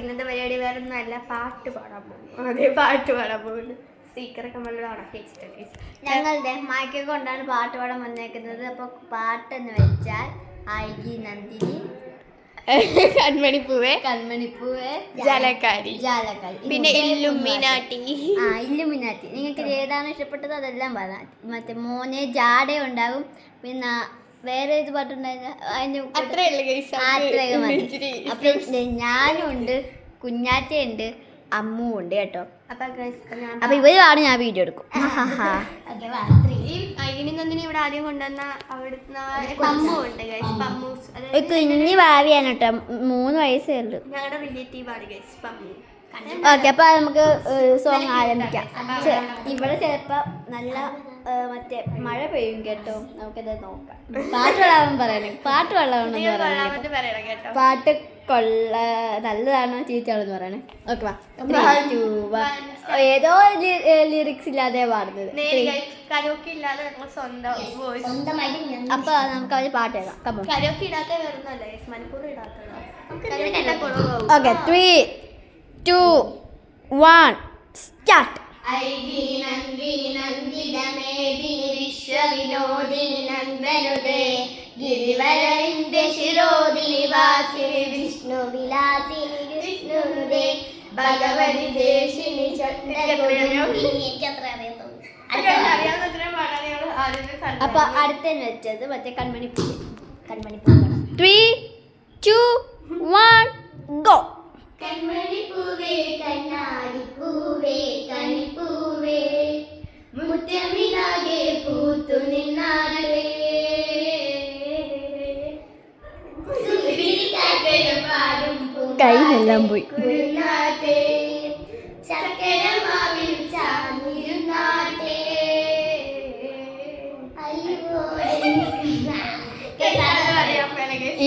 ഇന്നത്തെ പരിപാടി വേറെ ഒന്നുമല്ല പാട്ട് പാടാൻ പോകുന്നു. അതെ പാട്ട് പാടാൻ പോകുന്നു. സ്പീക്കറൊക്കെ ഉണക്കി വെച്ചിട്ടുണ്ട് ഞങ്ങളുടെ മയക്കെ കൊണ്ടാണ് പാട്ട് പാടാൻ വന്നേക്കുന്നത്. അപ്പൊ പാട്ടെന്ന് വെച്ചാൽ ഐകി നന്ദിനി കൺമണിപ്പൂവേ കൺമണിപ്പൂവേ ജലക്കാരി ജാലക്കാരി പിന്നെ ഇല്ലുമിനാട്ടി. ആ ഇല്ലുമിനാട്ടി. നിങ്ങൾക്ക് ഏതാണ് ഇഷ്ടപ്പെട്ടത്? അതെല്ലാം പറയാം മറ്റേ മോനെ ജാട ഉണ്ടാകും പിന്നെ വേറെ ഏത് പാട്ടുണ്ടായിരുന്നു ഞാനും ഉണ്ട് കുഞ്ഞാറ്റയുണ്ട് അമ്മു ഉണ്ട് കേട്ടോ. അപ്പൊ guys, ഞാൻ അപ്പൊ ഇവരുമാണ് ഞാൻ വീഡിയോ എടുക്കും. ഇവിടെ ആദ്യം കൊണ്ടുവന്ന കുഞ്ഞു ഭാവിയാണ് കേട്ടോ. മൂന്ന് വയസ്സേ ഉള്ളൂ. ഞങ്ങളുടെ റിലേറ്റീവ് ആണ് ഗൈസ് പമ്മു. ഓക്കെ അപ്പൊ നമുക്ക് സോങ് ആരംഭിക്കാം. ഇവിടെ ചിലപ്പോ നല്ല മറ്റേ മഴ പെയ്യും കേട്ടോ. നമുക്കത് നോക്കാം. പാട്ട് വെള്ളാവൻ പറയണേ. പാട്ട് കേട്ടോ. പാട്ട് കൊള്ള നല്ലതാണോ എന്ന് പറയണേ. ഓക്കെ വാ. ഏതോ ലിറിക്സ് ഇല്ലാതെ പാടുന്നത് അപ്പൊ നമുക്ക് അവർ പാട്ട് കേൾക്കാം. Okay three two one start ഐഗിനി നന്ദിനി നന്ദിതമേദിനി വിശ്വവിനോദിനി നന്ദനുദേ. ഗിരിവരവിന്റെ ശിരോദിനി വാസിനി വിഷ്ണു വിലാസിനി വിഷ്ണുനുദേ ഭഗവതി ദേശിനി അപ്പൊ അടുത്ത വെച്ചത് മറ്റേ കൺമണി കൺമണി ത്രീ ടു വൺ ഗോ കയ്യിലെല്ലാം പോയി.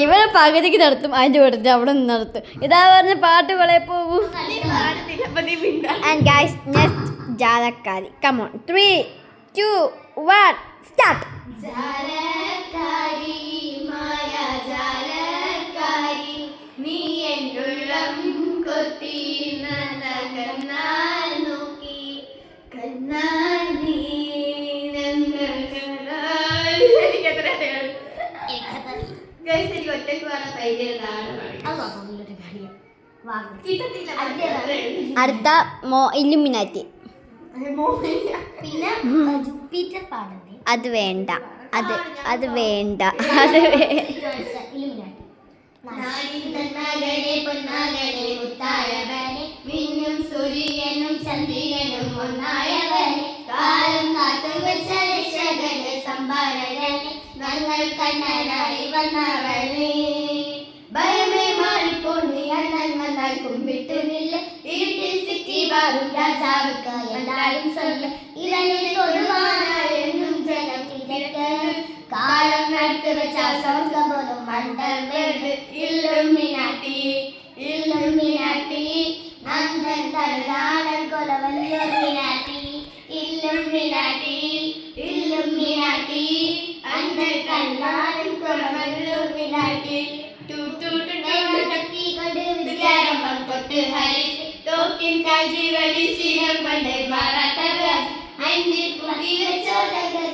ഇവരെ പകുതിക്ക് നടത്തും അതിന്റെ കൂട്ടത്തിൽ അവിടെ നിന്ന് നടത്തും. ഇതാ പറഞ്ഞ പാട്ട് കളെ പോകും. And guys next ജാലക്കാരി come on three two one start ജാലക്കാരി കണ്ണാൽ നോക്കി നീ എനിക്ക് ഒറ്റയ്ക്ക് പാടാൻ അടുത്ത മോ ഇല്ലുമിനാറ്റി. പിന്നെ ജൂപ്പിറ്റർ പാടണ്ടേ അത് വേണ്ട. അത് അത് വേണ്ട. അത് വേണ്ട മിന്നും സൂര്യനും ചന്ദ്രനും ഒന്നായവൻ. കാലം കാത്തുവച്ച രക്ഷകന് സംഭാരകൻ നന്മ കണ്ണനായി വന്നവൻ ും മാറിപ്പോൾ നീ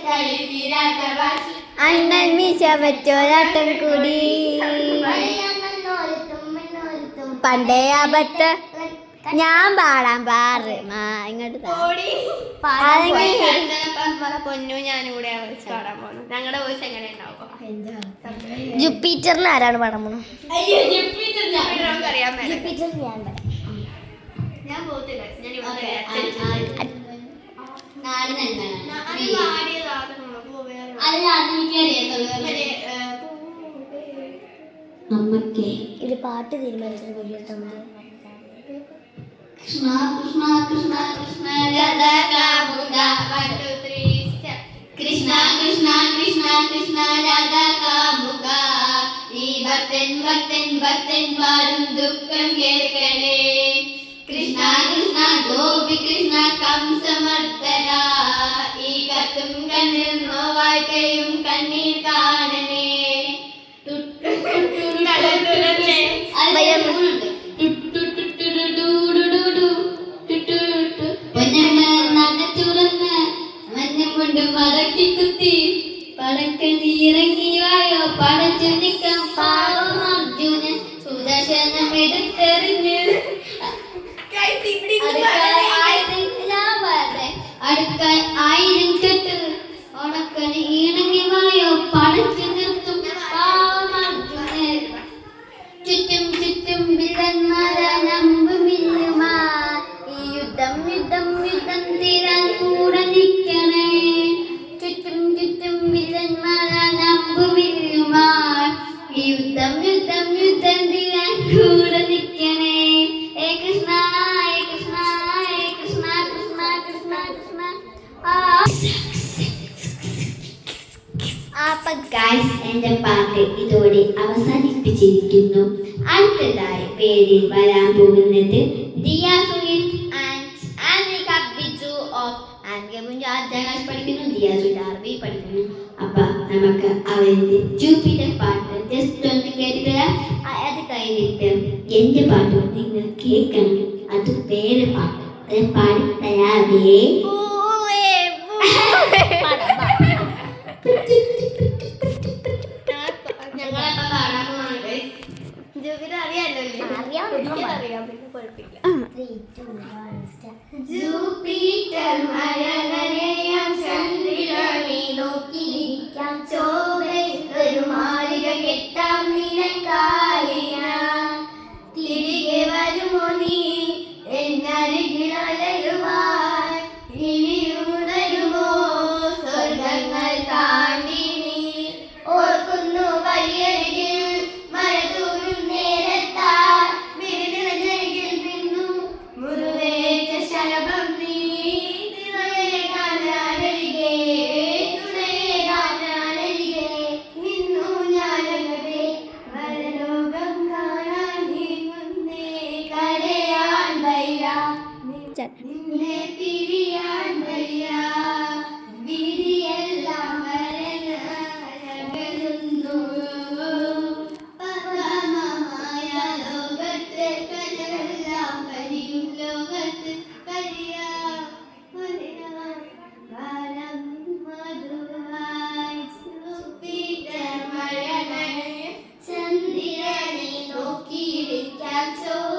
കളി തീരാത്ത വാശി അണ്ണൻ മീശ കൂടി. പണ്ടേ അബദ്ധ ഞാൻ പാടാൻ പാറ് മാ ഇങ്ങോട്ട് പൊന്നു ഞാനും കൂടെ പാടാൻ പോകുന്നു ഞങ്ങളുടെ വോയിസ് എങ്ങനെ ഉണ്ടാവും ജുപ്പിറ്ററിൽ ആരാണ് പാടാൻ പോണം? ഞാൻ പോകത്തില്ല. ഇത് പാട്ട് തീരുമാനിച്ചത് വലിയ തമ്മിൽ Krishna Krishna Krishna Krishna Radha കാമുക. One, two, three, step. Krishna Krishna Krishna Krishna Radha കാമുക ഈ ഭക്തൻ ഭക്തൻ ഭക്തൻ പാടും ദുഃഖം കേൾക്കണേ കൃഷ്ണ കൃഷ്ണ ഗോപി കൃഷ്ണ കംസമർദ്ദന ഈ കത്തും കണ്ണിൽ നോവാഴ്കയും കണ്ണീർ കാണണേ മടക്കി കുത്തി. പടക്ക നീറങ്ങി വായോ പടച്ചു നിൽക്കാം പാവം അർജുനൻ. സുദർശനം എടുത്തെറിഞ്ഞു സ്വീകരിക്കുന്നു അടുത്തതായി പേരിൽ വരാൻ പോകുന്നത് ദിയാസുലിൻ നമുക്ക് പാട്ട് നിങ്ങൾ കേൾക്കണം. അത് പേര് പാട്ട്. അത് പാടി തരാവേ answer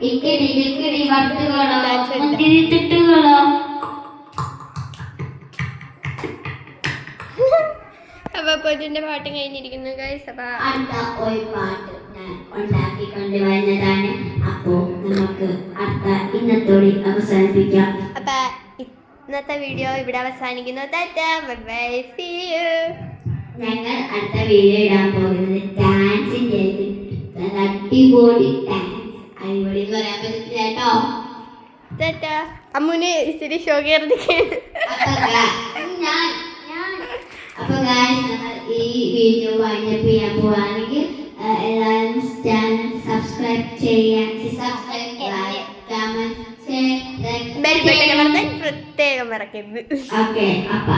ഇക്കിടി വിക്കിടി വട്ടുകളോ? മുന്തിരിത്തിട്ടുകളോ അപ്പൊ പൊറ്റിന്റെ പാട്ട് കഴിഞ്ഞിരിക്കുന്നു ഗൈസ് അപ്പൊ അടുത്ത ഒരു പാട്ട് ഞാൻ ഉണ്ടാക്കി കൊണ്ടുവരുന്നതാണ് അപ്പോ നമുക്ക് അടുത്ത ഇന്നത്തോടെ അവസാനിപ്പിക്കാം. അപ്പൊ ഇന്നത്തെ വീഡിയോ ഇവിടെ അവസാനിക്കുന്നു. ഞങ്ങൾ അടുത്ത വീഡിയോ ഇടാൻ പോകുന്നത് ഡാൻസിന്റെ അടിപൊളി ഡാൻസ് അടിപൊളി എന്ന് പറയാൻ പറ്റത്തില്ല കേട്ടോ. അമ്മുന് ഇച്ചിരി അപ്പൊ ഈ വീഡിയോ വൈൻഡപ്പ് ചെയ്യാൻ പോവാണെങ്കിൽ എല്ലാവരും ചാനൽ സബ്സ്ക്രൈബ് ചെയ്യാൻ സബ്സ്ക്രൈബ് പ്രത്യേകം മറക്കരുത്. ഓക്കെ അപ്പൊ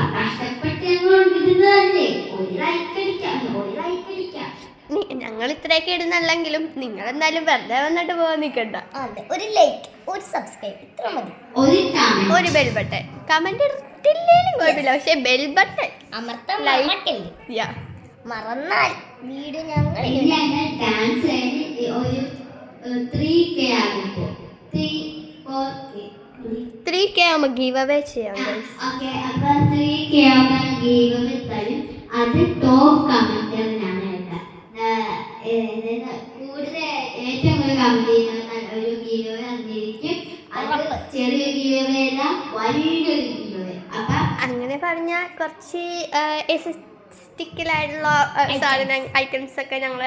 ഇത്രയൊക്കെ ഇടുന്നല്ലെങ്കിലും നിങ്ങൾ എന്തായാലും വെറുതെ വന്നിട്ട് പോകാൻ നിൽക്കണ്ട അതെ ഒരു ലൈക്ക് ഒരു സബ്സ്ക്രൈബ് ഇത്ര മതി. ഒരു കമന്റ് ഒരു ബെൽ ബട്ടൺ കമന്റ് ഇട്ടില്ലേലും കുഴപ്പമില്ല പക്ഷെ ബെൽ ബട്ടൺ അമർത്താൻ ലൈക്ക് മറക്കല്ലേ? യാ മറന്നാൽ വീട് ഞങ്ങൾ ഡാൻസ് ചെയ്യി ഒരു ത്രീ കെ ആകുമ്പോ. Three four K three K ആകുമ്പോൾ ഗീവ് അവേ ചെയ്യാം. ഓക്കെ അപ്പൊ ത്രീ കെ ആകുമ്പോൾ ഗീവ് തരും. അത് ടോപ്പ് കമന്റുകളാണ് കൂടുതൽ ഏറ്റവും കൂടുതൽ കമന്റ് ഒരു ഗീവ് തന്നിരിക്കും. അത് ചെറിയ ഗീവ് അല്ല വലിയൊരു ഗീവ് അപ്പൊ അങ്ങനെ പറഞ്ഞാൽ കുറച്ച് സാധനം സാധന ഐറ്റംസ് ഒക്കെ ഞങ്ങൾ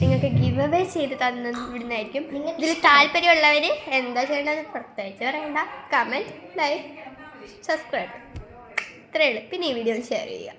നിങ്ങൾക്ക് ഗിവ് അവേ ചെയ്ത് തന്നു വിടുന്നതായിരിക്കും ഇതിൽ താല്പര്യമുള്ളവർ എന്താ ചെയ്യേണ്ടത് പ്രത്യേകിച്ച് പറയണ്ട. കമന്റ് ലൈക്ക് സബ്സ്ക്രൈബ് ഇത്രയേ ഉള്ളൂ. പിന്നെ ഈ വീഡിയോ ഷെയർ ചെയ്യുക.